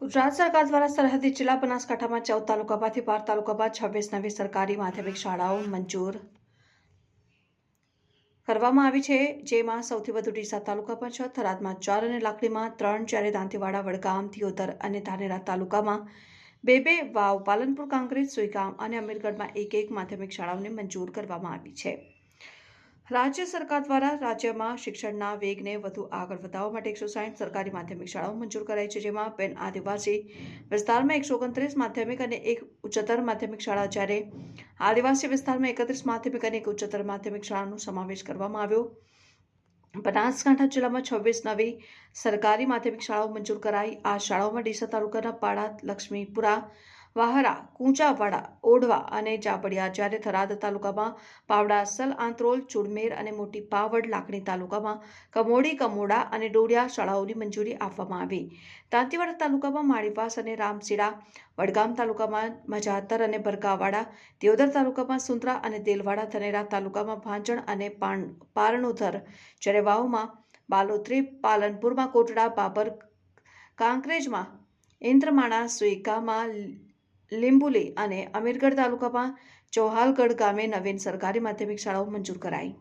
ગુજરાત સરકાર દ્વારા સરહદી જિલ્લા બનાસકાંઠામાં ચૌદ તાલુકામાંથી બાર તાલુકામાં છવ્વીસ નવી સરકારી માધ્યમિક શાળાઓ મંજૂર કરવામાં આવી છે, જેમાં સૌથી વધુ ડીસા તાલુકામાં છ, થરાદમાં ચાર અને લાકડીમાં ત્રણ, જ્યારે દાંતીવાડા, વડગામ, દિયોદર અને ધાનેરા તાલુકામાં બે બે વાવ, પાલનપુર, કાંકરેજ, સુઈગામ અને અમીરગઢમાં એક એક માધ્યમિક શાળાઓને મંજૂર કરવામાં આવી છે. રાજ્ય સરકાર દ્વારા રાજ્યમાં શિક્ષણના વેગને વધુ આગળ વધારવા માટે એકસો સાઠ સરકારી માધ્યમિક શાળાઓ મંજૂર કરાઈ છે, જેમાં બેન આદિવાસી વિસ્તારમાં એકસો ઓગણત્રીસ માધ્યમિક અને એક ઉચ્ચતર માધ્યમિક શાળા, જ્યારે આદિવાસી વિસ્તારમાં એકત્રીસ માધ્યમિક અને એક ઉચ્ચતર માધ્યમિક શાળાનો સમાવેશ કરવામાં આવ્યો. બનાસકાંઠા જિલ્લામાં છવ્વીસ નવી સરકારી માધ્યમિક શાળાઓ મંજૂર કરાઈ. આ શાળાઓમાં ડીસા તાલુકાના પાડા લક્ષ્મીપુરા વાહરા, કૂંચાવાડા, ઓઢવા અને જાબડિયા જ્યારે થરાદ તાલુકામાં પાવડાસલ આંતરોલ, ચુડમેર અને મોટી પાવડ લાકડી તાલુકામાં કમોડી, કમોડા અને ડોડિયા શાળાઓની મંજૂરી આપવામાં આવી. દાંતીવાડા તાલુકામાં માળીપાસ અને રામસીડા વડગામ તાલુકામાં મજાતર અને ભરકાવાડા દેવદર તાલુકામાં સુંદરા અને દેલવાડા, ધનેરા તાલુકામાં ભાંજણ અને પારણોધર જ્યારે વાવમાં બાલોત્રી, પાલનપુરમાં કોટડા, બાબર, કાંકરેજમાં ઇન્દ્રમાણા સુઈકામાં લીંબુલી અને અમીરગઢ તાલુકામાં ચોહાલગઢ ગામે નવીન સરકારી માધ્યમિક શાળાઓ મંજૂર કરાઈ.